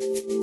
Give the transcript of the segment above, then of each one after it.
Thank you.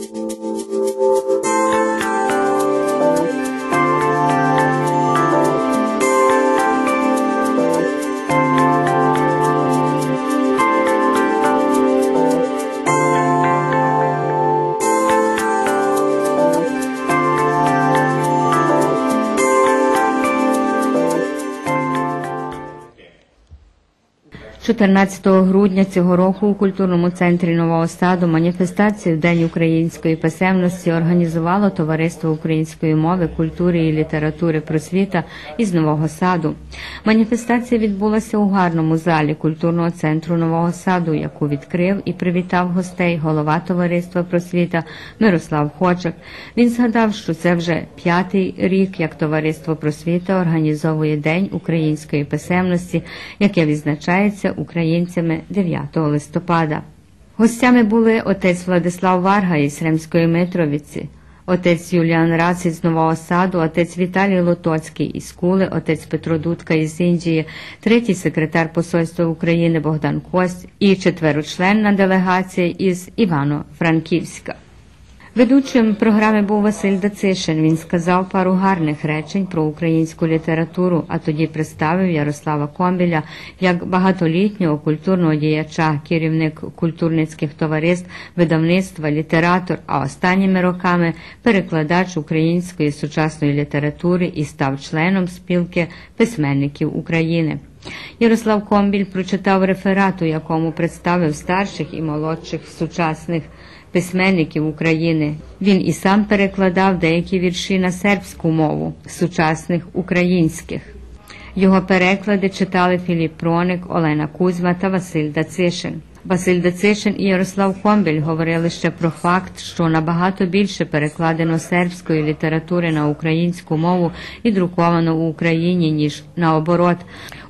– 14 грудня цього року у культурному центрі Нового Саду маніфестацію День української писемності організувало Товариство української мови, культури і літератури просвіта із Нового Саду. Маніфестація відбулася у гарному залі культурного центру Нового Саду, яку відкрив і привітав гостей голова Товариства просвіта Мирослав Хочак. Він згадав, що це вже п'ятий рік, як Товариство просвіта організовує День української писемності, яке відзначається українцями 9 листопада. Гостями були отець Владислав Варга із Ремської Митровиці, отець Юліан Рац із Нового Саду, отець Віталій Лотоцький із Кули, отець Петро Дудка із Індії, третій секретар Посольства України Богдан Кость і четверочленна делегація із Івано-Франківська. Ведучим програми був Василь Дацишин. Він сказав пару гарних речень про українську літературу, а тоді представив Ярослава Комбіля як багатолітнього культурного діяча, керівник культурницьких товариств, видавництва, літератор, а останніми роками перекладач української сучасної літератури і став членом спілки письменників України. Ярослав Комбіль прочитав реферат, у якому представив старших і молодших сучасних письменників України. Він і сам перекладав деякі вірші на сербську мову сучасних українських. Його переклади читали Філіп Проник, Олена Кузьма та Василь Дацишин. Василь Дацишин і Ярослав Комбель говорили ще про факт, що набагато більше перекладено сербської літератури на українську мову і друковано в Україні, ніж наоборот.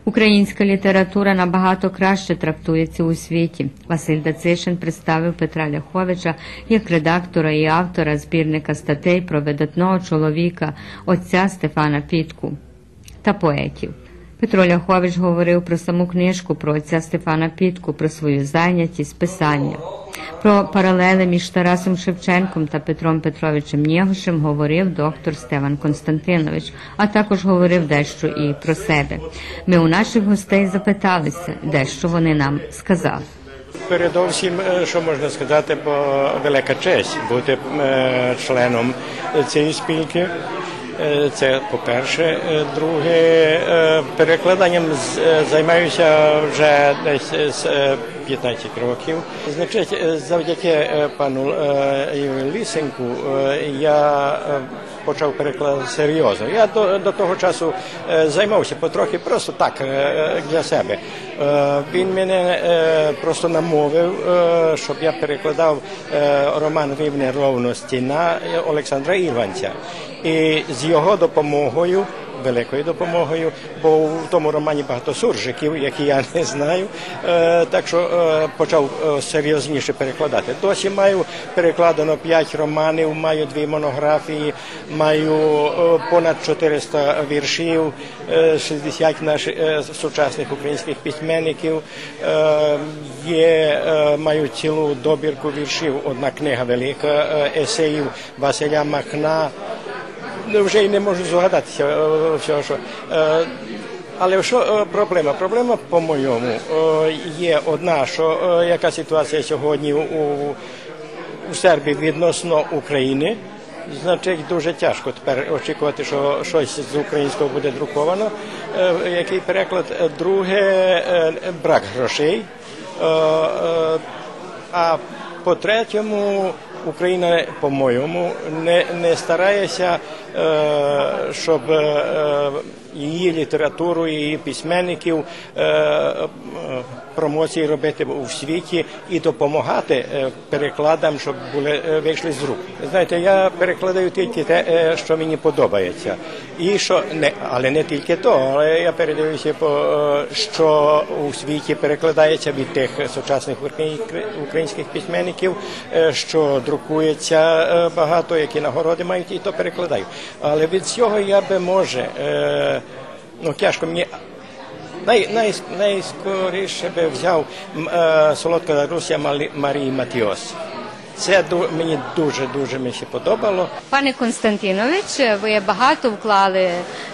Українська література набагато краще трактується у світі. Василь Дацишин представив Петра Ляховича як редактора і автора збірника статей про видатного чоловіка, отця Стефана Пітку та поетів. Петро Ляхович говорив про саму книжку про отця Стефана Пітку, про свою зайнятість, писання. Про паралели між Тарасом Шевченком та Петром Петровичем Нєгошем говорив доктор Стеван Константинович, а також говорив дещо і про себе. Ми у наших гостей запиталися, дещо вони нам сказали. Передовсім, е, що можна сказати, бо велика честь бути е, членом цієї спілки. Е, Це по-перше. Е, Друге, е, перекладанням займаюся вже десь з 15 років. Значить, е, завдяки е, пану е, Лісенку я почав перекладати серйозно. Я до, до того часу займався потрохи просто так для себе. Він мене просто намовив, щоб я перекладав роман Рівне ровності на Олександра Ірванця. І з його допомогою, великою допомогою, бо в тому романі багато суржиків, які я не знаю. Е, так що е, почав е, серйозніше перекладати. Досі маю перекладено 5 романів, маю дві монографії, маю понад 400 віршів, е, 60 наших сучасних українських письменників. Є, маю цілу добірку віршів, одна книга велика есеїв Василя Махна. Вже й не можу згадатися всього, що. Але що проблема? Проблема, по-моєму, є одна, що яка ситуація сьогодні у, у Сербії відносно України. Значить, дуже тяжко тепер очікувати, що щось з українського буде друковано. Який переклад? Друге, брак грошей. А по-третьому, Україна, по-моєму, не, не старається, е, щоб е, її літературу, її письменників е, е, промоції робити у світі і допомагати е, перекладам, щоб були вийшли з рук. Знаєте, я перекладаю тільки те, що мені подобається, і що не, але не тільки то, але я передивився по що у світі перекладається від тих сучасних україн- українських письменників, що друкується багато, які нагороди мають, і то перекладаю. Але від цього я би може, ну тяжко мені. Най, най, найскоріше би взяв е, солодка Русія Марії Матіос. Це мені дуже дуже мені подобало. Пане Константинович, ви багато вклали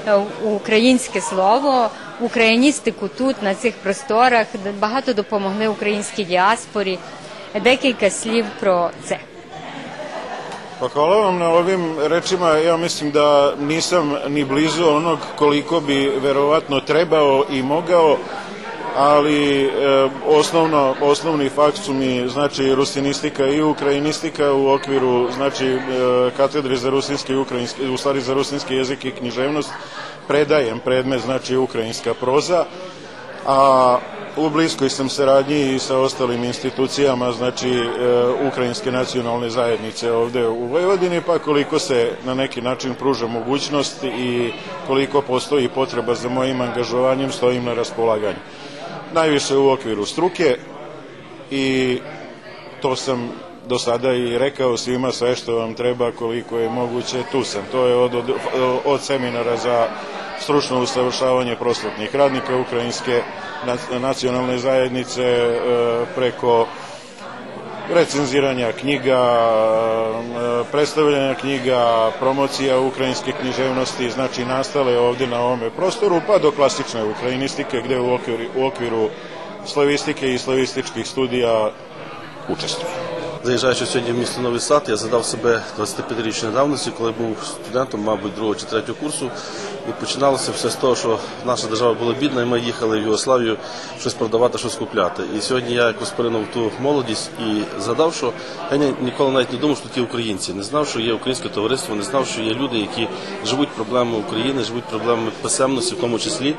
е, у українське слово, в україністику тут, на цих просторах, багато допомогли українській діаспорі. Декілька слів про це. Pa hvala vam na ovim rečima. Ja mislim da nisam ni blizu onog koliko bi verovatno trebao i mogao, ali e, osnovno, osnovni fakt su mi znači rusinistika i ukrajinistika u okviru znači e, katedre za rusinski i ukrajinski, u stvari za rusinski jezik i književnost predajem predmet znači ukrajinska proza a u bliskoj sam saradnji i sa ostalim institucijama, znači e, Ukrajinske nacionalne zajednice ovde u Vojvodini, pa koliko se na neki način pruža mogućnost i koliko postoji potreba za mojim angažovanjem, stojim na raspolaganju. Najviše u okviru struke i to sam do sada i rekao svima sve što vam treba koliko je moguće, tu sam. To je od, od, od seminara za stručno usavršavanje prosvetnih radnika Ukrajinske nac- nacionalne zajednice e, preko recenziranja knjiga, e, predstavljanja knjiga, promocija ukrajinske književnosti, znači nastale ovde na ovome prostoru, pa do klasične ukrajinistike gde u okviru, u okviru slavistike i slavističkih studija učestvuju. Заїжджаючи сьогодні в місто Новий Сад, я задав себе 25-річної давності, коли був студентом, мабуть, другого чи третього курсу. І починалося все з того, що наша держава була бідна, і ми їхали в Югославію щось продавати, щось купляти. І сьогодні я якось поринув ту молодість і згадав, що я ніколи навіть не думав, що є українці. Не знав, що є українське товариство, не знав, що є люди, які живуть проблемами України, живуть проблемами писемності, в тому числі,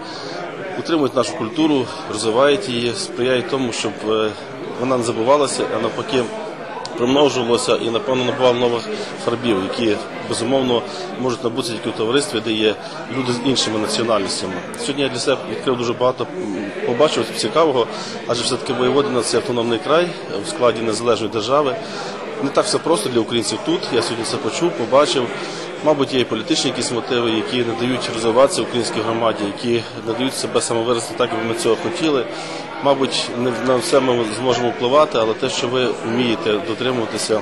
утримують нашу культуру, розвивають її, сприяють тому, щоб е, вона не забувалася, а навпаки примножувалося і, напевно, набувало нових фарбів, які безумовно можуть набутися тільки в товаристві, де є люди з іншими національностями. Сьогодні я для себе відкрив дуже багато, побачив цікавого, адже все-таки Воєводина це автономний край в складі незалежної держави. Не так все просто для українців тут. Я сьогодні це почув, побачив. Мабуть, є і політичні якісь мотиви, які не дають розвиватися українській громаді, які не дають себе самовиразити так, як ми цього хотіли. Мабуть, не на все ми зможемо впливати, але те, що ви вмієте дотримуватися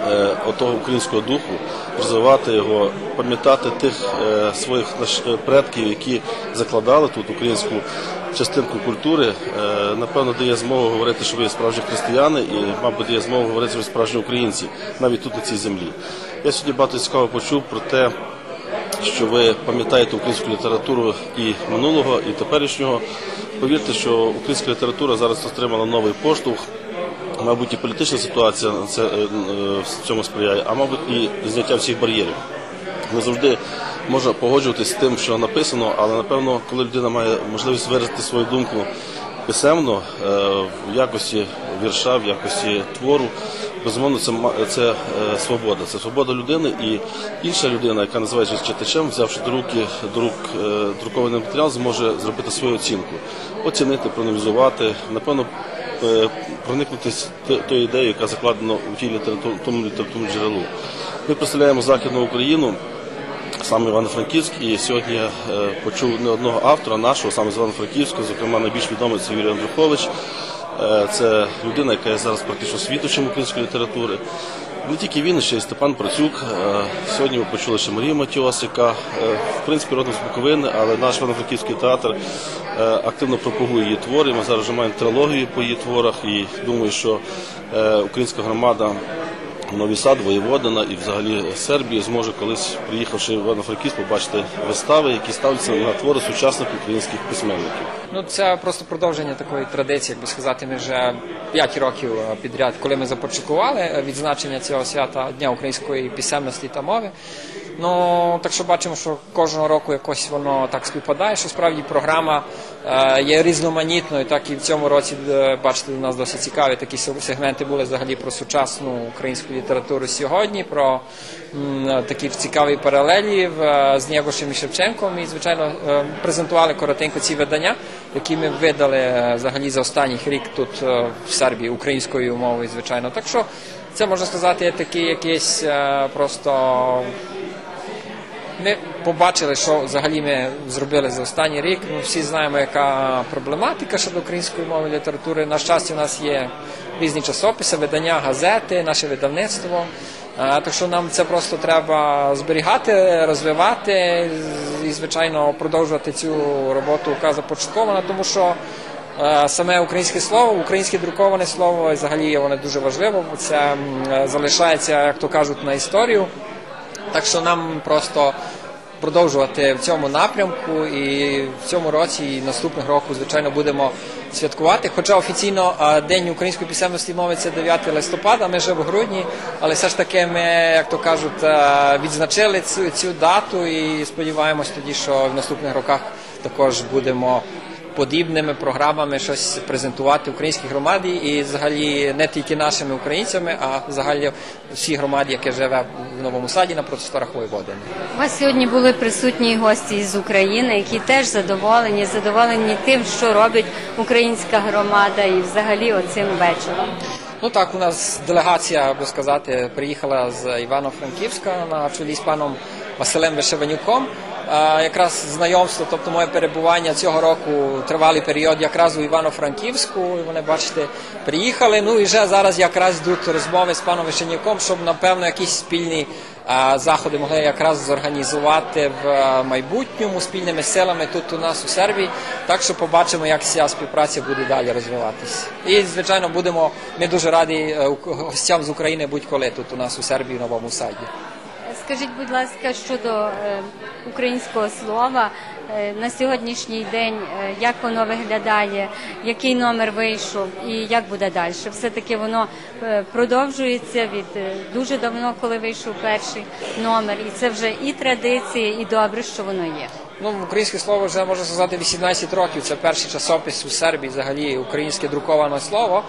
е, отого українського духу, розвивати його, пам'ятати тих е, своїх е, предків, які закладали тут українську частинку культури, е, напевно, дає змогу говорити, що ви є справжні християни, і, мабуть, дає змогу говорити, що ви справжні українці, навіть тут на цій землі. Я сьогодні багато цікаво почув про те, що ви пам'ятаєте українську літературу і минулого, і теперішнього. Повірте, що українська література зараз отримала новий поштовх. Мабуть, і політична ситуація це, е, е, в цьому сприяє, а мабуть, і зняття всіх бар'єрів. Не завжди можна погоджуватися з тим, що написано, але напевно, коли людина має можливість виразити свою думку писемно, е, в якості вірша, в якості твору, безумовно, це, це е, свобода. Це свобода людини і інша людина, яка називається читачем, взявши до руки до рук е, друкований матеріал, зможе зробити свою оцінку, оцінити, проаналізувати, напевно, е, проникнутися тою ідеєю, яка закладена у тій літературі, тому літературному джерелу. Ми представляємо Західну Україну, саме Івано-Франківськ, і сьогодні я почув не одного автора нашого, саме з Івано-Франківська, зокрема найбільш відомий це Юрій Андрухович. Е, Це людина, яка є зараз практично світочем української літератури. Не тільки він, ще й Степан Процюк. Е, Сьогодні ми почули ще Марію Матіос, яка е, в принципі родом з Буковини, але наш Івано-Франківський театр активно пропагує її твори. Ми зараз вже маємо трилогію по її творах і думаю, що українська громада Новий Сад, Воєводина і взагалі Сербії зможе колись, приїхавши в Івано-Франківськ, побачити вистави, які ставляться на твори сучасних українських письменників. Ну, це просто продовження такої традиції, як би сказати, ми вже 5 років е, підряд, коли ми започаткували е, відзначення цього свята Дня української писемності та мови. Ну, так що бачимо, що кожного року якось воно так співпадає, що справді програма е, є різноманітною, так і в цьому році, бачите, у нас досить цікаві такі сегменти були взагалі про сучасну українську літературу сьогодні, про такі цікаві паралелі е, з Нєгошем і Шевченком. І, звичайно, е, презентували коротенько ці видання, які ми видали е, взагалі за останній рік тут в Сербії українською мовою, звичайно. Так що це можна сказати, такий якийсь просто ми побачили, що взагалі ми зробили за останній рік. Ми всі знаємо, яка проблематика щодо української мови і літератури. На щастя, у нас є різні часописи, видання, газети, наше видавництво. Так що нам це просто треба зберігати, розвивати і, звичайно, продовжувати цю роботу, яка започаткована, тому що е, саме українське слово, українське друковане слово, взагалі воно дуже важливо, це залишається, як то кажуть, на історію. Так що нам просто продовжувати в цьому напрямку і в цьому році і наступного року, звичайно, будемо святкувати. Хоча офіційно День української писемності і мови 9 листопада, ми вже в грудні, але все ж таки ми, як то кажуть, відзначили цю, цю дату і сподіваємось тоді, що в наступних роках також будемо подібними програмами щось презентувати українській громаді і взагалі не тільки нашими українцями, а взагалі всій громаді, яка живе в новому саді на просторах Воєводини. У вас сьогодні були присутні гості з України, які теж задоволені, задоволені тим, що робить українська громада і взагалі оцим вечором. Ну так, у нас делегація, би сказати, приїхала з Івано-Франківська на чолі з паном Василем Вишеванюком. Якраз знайомство, тобто моє перебування цього року тривалий період якраз у Івано-Франківську. І вони, бачите, приїхали. Ну і вже зараз якраз йдуть розмови з паном Вишенюком, щоб напевно якісь спільні заходи могли якраз зорганізувати в майбутньому спільними силами тут у нас у Сербії. Так що побачимо, як ця співпраця буде далі розвиватися. І звичайно, будемо ми дуже раді е, гостям з України будь-коли тут у нас у Сербії новому саді. Скажіть, будь ласка, щодо е, українського слова е, на сьогоднішній день, е, як воно виглядає, який номер вийшов і як буде далі? Все-таки воно продовжується від дуже давно, коли вийшов перший номер, і це вже і традиції, і добре, що воно є. Ну, українське слово вже можна сказати 18 років. Це перший часопис у Сербії, взагалі українське друковане слово.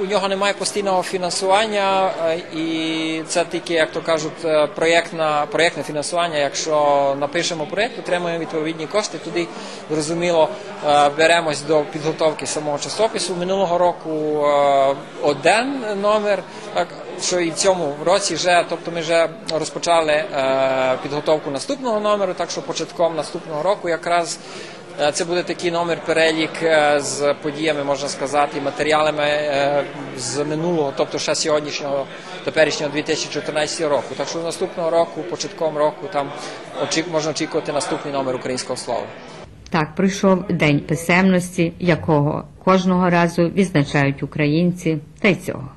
У, нього немає постійного фінансування, і це тільки, як то кажуть, е, проєктна, проєктне фінансування. Якщо напишемо проєкт, отримаємо відповідні кошти. Туди зрозуміло е, беремось до підготовки самого часопису. Минулого року е, один номер, так що і в цьому році вже, тобто ми вже розпочали е, підготовку наступного номеру, так що початком наступного року якраз е, це буде такий номер перелік е, з подіями, можна сказати, матеріалами е, з минулого, тобто ще сьогоднішнього теперішнього 2014 року. Так що наступного року, початком року, там можна очікувати наступний номер українського слова. Так прийшов День писемності, якого кожного разу відзначають українці, та й цього.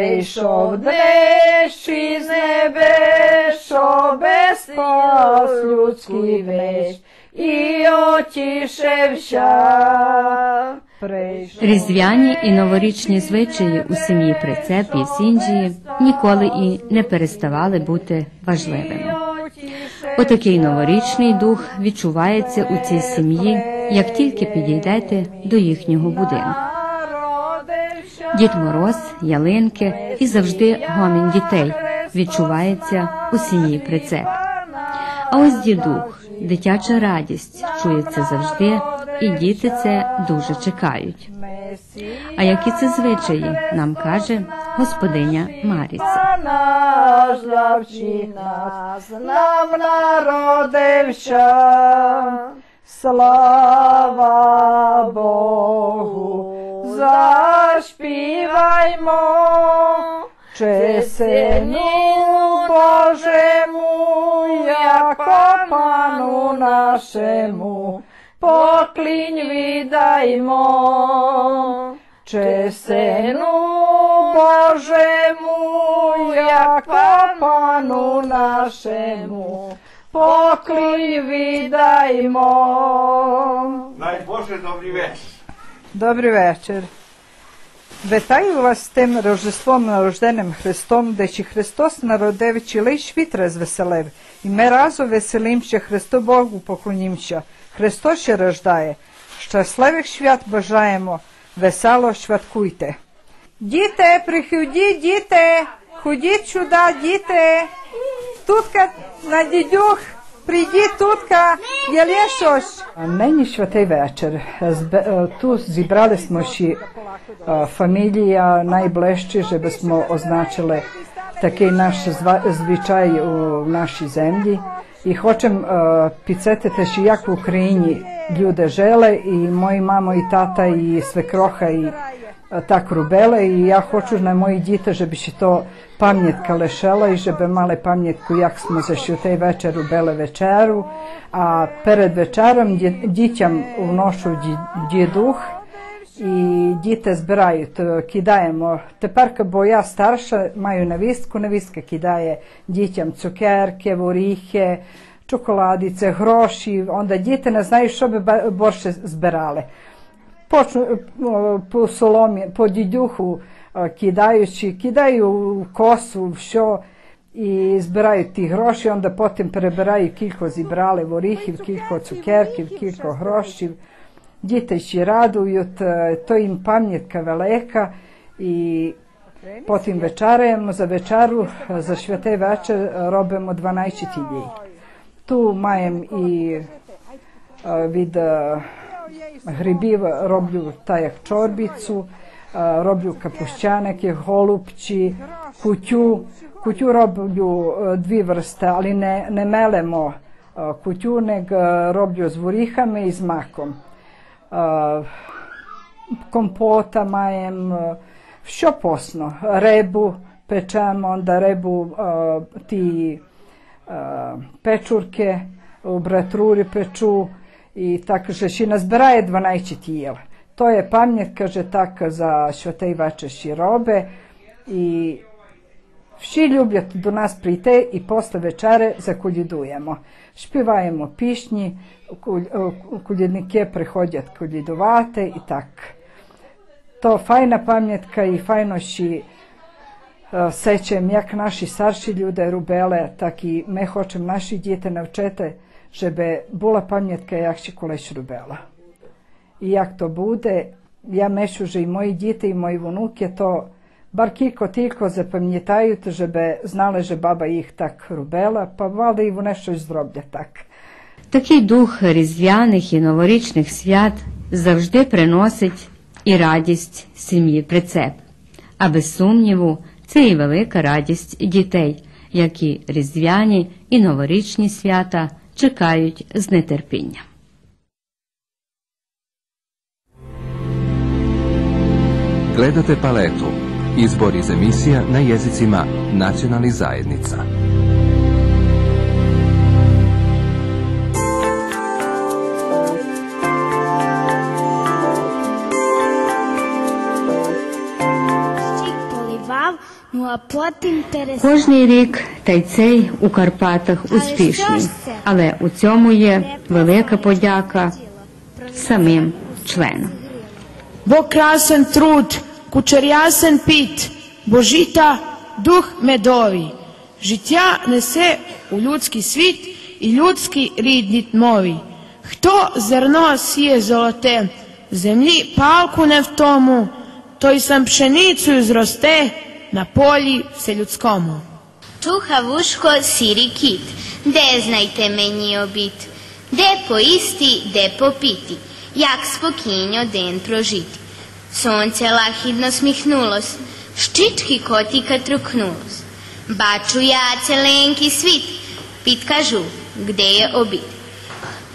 Прийшов дещі з небес, щоб спас людський весь, і отішився. Різдвяні і новорічні звичаї у сім'ї Прицеп і Сінджії ніколи і не переставали бути важливими. Отакий новорічний дух відчувається у цій сім'ї, як тільки підійдете до їхнього будинку. Дід Мороз, ялинки і завжди гомін дітей відчувається у сім'ї Прицеп. А ось дідух, дитяча радість чується завжди, і діти це дуже чекають. А які це звичаї, нам каже господиня Маріця. наш завчина, нам народився. Слава Богу, заспіваймо, чесеню Божему, яко пану нашему, поклінь віддаймо. Чесену Божему, яко пану нашему, поклінь віддаймо. Дай Боже, Добрий вечір. Вітаю вас з тим Рождеством народженим Христом, де чи Христос народив, чи лиш вітре звеселив. І ми разом веселимся, Христу Богу поклонімся. Христос ще рождає. Щасливих свят бажаємо, весело святкуйте. Діти, приходіть, діти, ходіть сюди, діти. Тутка на дідюх, прийдіть тутка, є ли щось? Нині святий вечір. Збе- е, Тут зібралися ще е, фамілія найближчі, щоб ми означили такий наш зва- звичай у нашій землі. І хочемо е, підсетити, що як в Україні люди жили, і мої мамо, і тата, і свекроха, і так робили. І я хочу на мої діти, щоб ще пам'ятка лишила і щоб мали пам'ятку, як ми за святий вечір робили вечеру. А перед вечером ді- дітям вношу ді- дідух. І діти збирають, кидаємо. Тепер, бо я старша, маю невістку, невістка кидає дітям цукерки, горіхи, чоколадиці, гроші. Діти не знають, що би ба- більше Почну е, по соломі, по дідюху е, кидаючи, кидаю косу. І збирають ті гроші, потім перебирають, кілько зібрали горіхів, кілько цукерків, кілько грошів. Діти радують, е, то їм пам'ятка велика. І потім вечеряємо за вечеру, е, за святий вечір робимо 12 дій. Ту маємо і е, від е, грибів роблю та як чорбіцу, е, роблю капущаники, голубчі, кутю. Кутю роблю е, дві версти, але не, не мелемо е, кутю, нег е, роблю з горіхами і з маком. Е, Компота маємо, е, що посно, рибу печемо, onda рибу е, ті е, печурки у i tako že ši nas braje dvanajći tijela. To je pamet, kaže tako, za švatej vače širobe i ši ljubljati do nas prite i posle večare zakuljidujemo. Špivajemo pišnji, kuljednike prehodjat kuljidovate i tako. To je fajna pamjetka i fajno ši e, sećem jak naši starši ljude rubele, tak i me hoćem naši djete naučete učete була пам'ятка, як ще колись робила. І як то буде, я мишу, що і мої діти, і мої внуки, то бар кілько тільки запам'ятають, щоб знали, що баба їх так робила, па вали і вони щось зроблять так. Такий дух різдвяних і новорічних свят завжди приносить і радість сім'ї прицеп. А без сумніву, це і велика радість дітей, які різдвяні і новорічні свята чекають з нетерпінням. Gledate paletu. Izbor iz emisija na jezicima nacionalnih zajednica. Кожний рік та й цей у Карпатах успішний, але у цьому є велика подяка самим членам. Бо красен труд, кучерясен піт, бо жита дух медовий. Життя несе у людський світ і людський рідні мові. Хто зерно сіє золоте, землі палку не втому, той сам пшеницею зросте на полі вселюдському. Чуха вушко сірий кіт, де знайте мені обід, де поїсти, де попіти, як спокійно день прожити. Сонце лахідно сміхнулось, щічки котика трукнулось. Бачу я ціленький світ, підкажу, де є обід.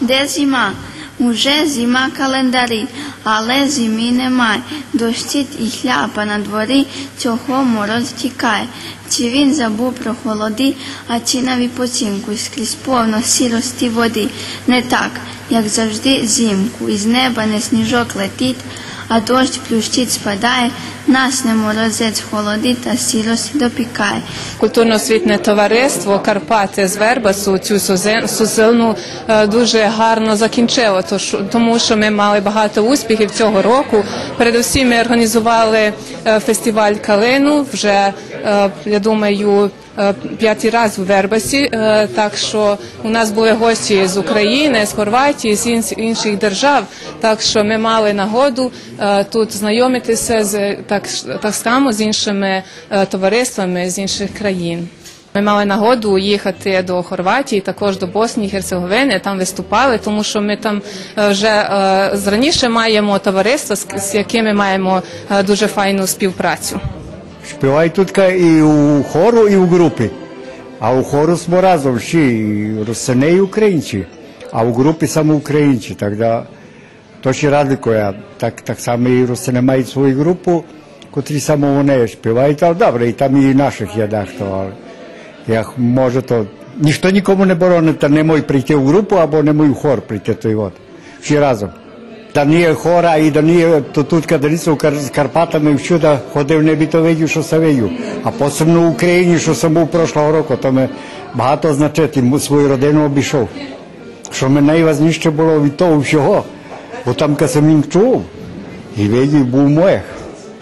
Де зима? Уже зима календарі, але зимі немає. Дощить і хляпа на дворі, цього мороз тікає. Чи він забув про холоди, а чи на відпочинку скрізь повно сірості води. Не так, як завжди зимку, із неба не сніжок летить, а дощ плющить спадає, нас не морозець холоди та сірості допікає. Культурно-освітне товариство Карпати з Вербасу цю сузину дуже гарно закінчило, тому що ми мали багато успіхів цього року. Передусім ми організували фестиваль Калину вже, я думаю, е, п'ятий раз в Вербасі. Е, Так що у нас були гості з України, з Хорватії, з інших держав. Так що ми мали нагоду е, тут знайомитися з так, так само з іншими е, товариствами з інших країн. Ми мали нагоду їхати до Хорватії, також до Боснії Герцеговини, там виступали, тому що ми там е, вже е, з раніше маємо товариство, з, якими маємо е, дуже файну співпрацю. Співаю тут і у хору, і у групі. А у хору smo разом всі, русини, і українці. А у групі само українці. Так да, то ще разликує. Так, так само і русини мають свою групу, котрі само вони співають. Але добре, і там і наших є дехто. Як може, то ніхто нікому не боронить, та не може прийти в групу або не може в хор прийти, то й от. Всі разом. Да hora i da nije to тут, u Kar- s Karpatama i všuda ходив не би, то видів, що се видів. А посебно в Україні, що съм був прошлого року, то ми багато значить, і свою родину обійшов. Що ми найважніше було від того всього, бо там ка съм їм чув і видів, був моїх.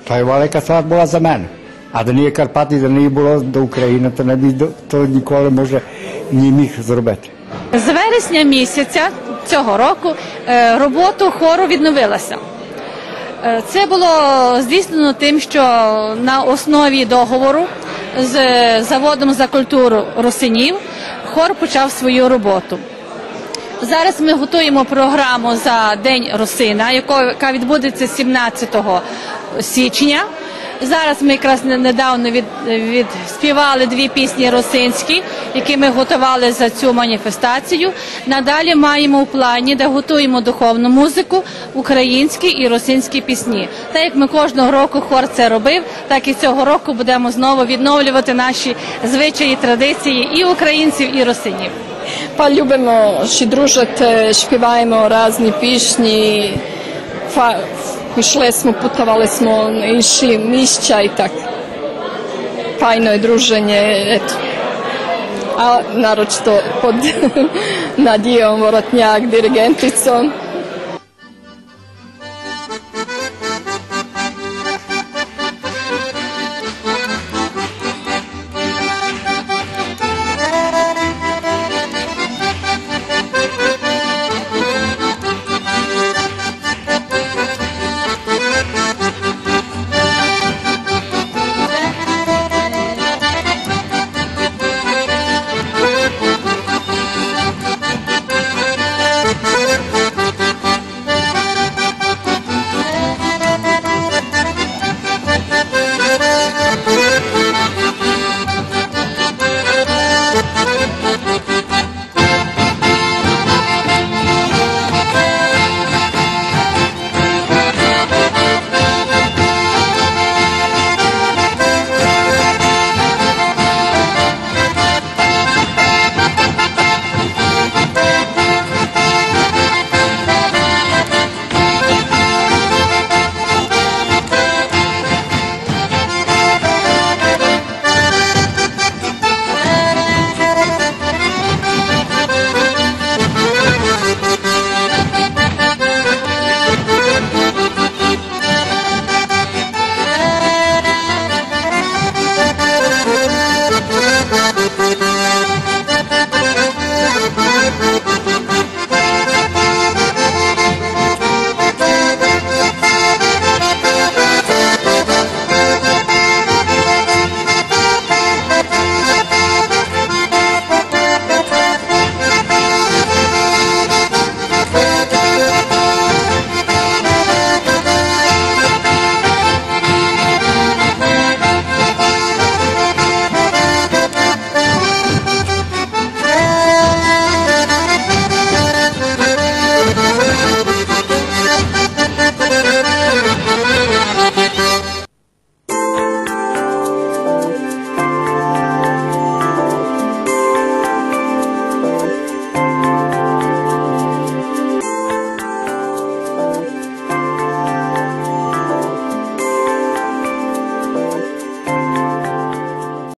То є велика слава була за мене. А да nije Карпати, да не було до України, то не то ніколи може не міг зробити. З вересня місяця цього року е, роботу хору відновилася. Е, Це було здійснено тим, що на основі договору з заводом за культуру Росинів хор почав свою роботу. Зараз ми готуємо програму за День Росина, яко- яка відбудеться 17 січня. Зараз ми якраз недавно від, відспівали дві пісні росинські, які ми готували за цю маніфестацію. Надалі маємо в плані, де готуємо духовну музику, українські і росинські пісні. Так як ми кожного року хор це робив, так і цього року будемо знову відновлювати наші звичаї, традиції і українців, і росинів. Pa ljubimo дружити, співаємо різні пісні. Фа, йшли smo, putovali smo na інші місця і так. Файно je druženje, eto. A naročito pod Nadijom Vorotnjak, dirigenticom.